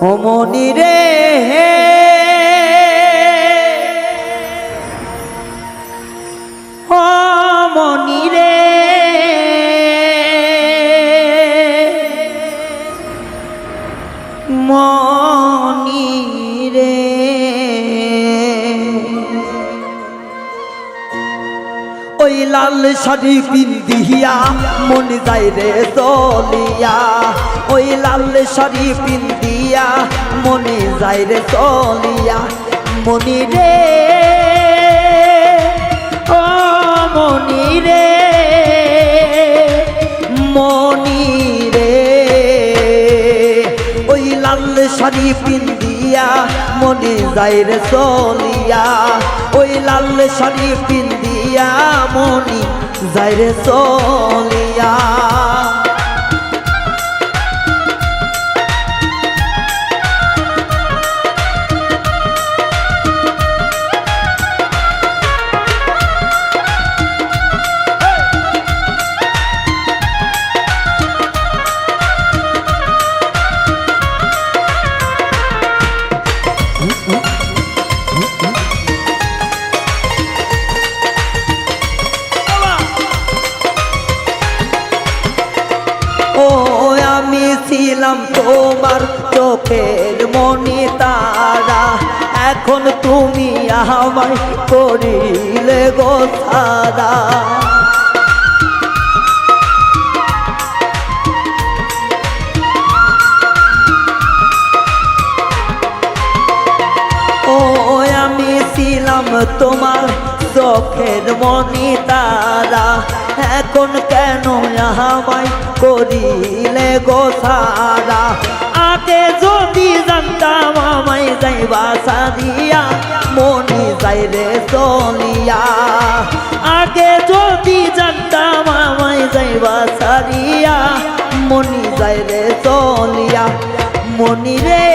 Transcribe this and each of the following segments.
ও মনি রে ওই লাল শাড়ি পিন্দিয়া মন যায় রে চলিয়া ওই লাল শাড়ি পিন্দিয়া মনে যায় রে চলিয়া মনি রে, ও মনি রে মনি রে। ওই লাল শাড়ি পিন্দিয়া মনে যায় রে চলিয়া ওই লাল শাড়ি পিন্দিয়া মনি যাইরে চলিয়া তারা, এখন তুমি আমায় করিলে গো সারা। তোমার চোখের মনি তারা, এখন কেন আমায় করিলে গো সারা? আগে যদি জানতাম আমায় যাইবা সারিয়া মনি যাই রে চলিয়া আগে যদি জানতাম আমায় যাইবা সারিয়া মনি যাই রে চলিয়া মনি রে,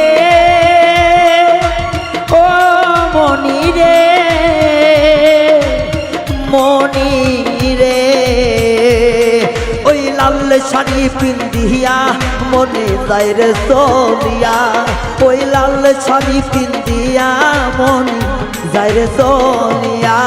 ও মনি রে। শাড়ি পিন্দিয়া মনে যায় রে চলিয়া ওই লাল শাড়ি পিন্দিয়া মনে যায় রে চলিয়া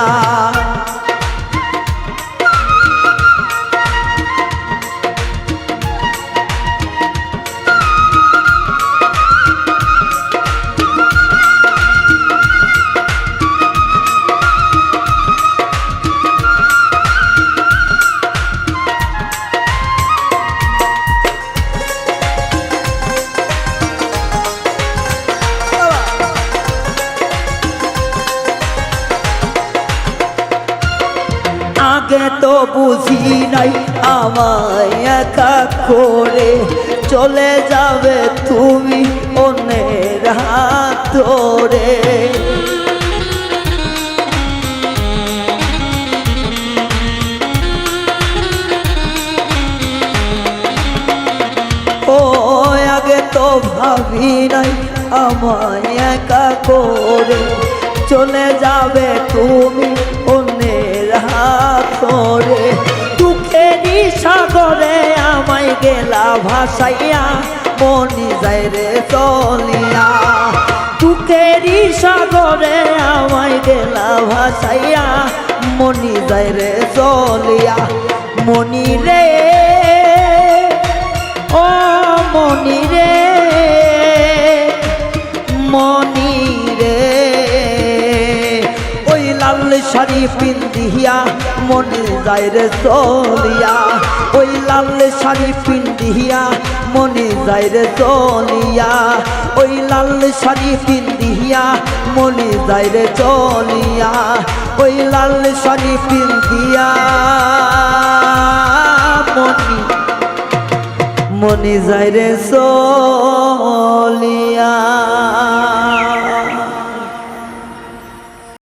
আগে তো বুঝি নাই, আমায় একা করে চলে যাবে তুমি অন্যের হাত ধরে। ও, আগে তো ভাবি নাই, আমায় একা করে চলে যাবে তুমি ধরে দুঃখেরই সাগরে আমায় গেলা ভাসাইয়া, মনি যায় রে চলিয়া। দুঃখেরই সাগরে আমায় গেলা ভাসাইয়া, মনি যায় রে চলিয়া। মনি রে শাড়ি পিন্দিয়া মনে যায় রে চলিয়া। ওই লাল শাড়ি পিন্দিয়া মনে যায় রে চলিয়া। ওই লাল শাড়ি পিন্দিয়া মনে যায় রে চলিয়া। ওই লাল শাড়ি পিন্দিয়া, মনি, মনে যায় রে চলিয়া।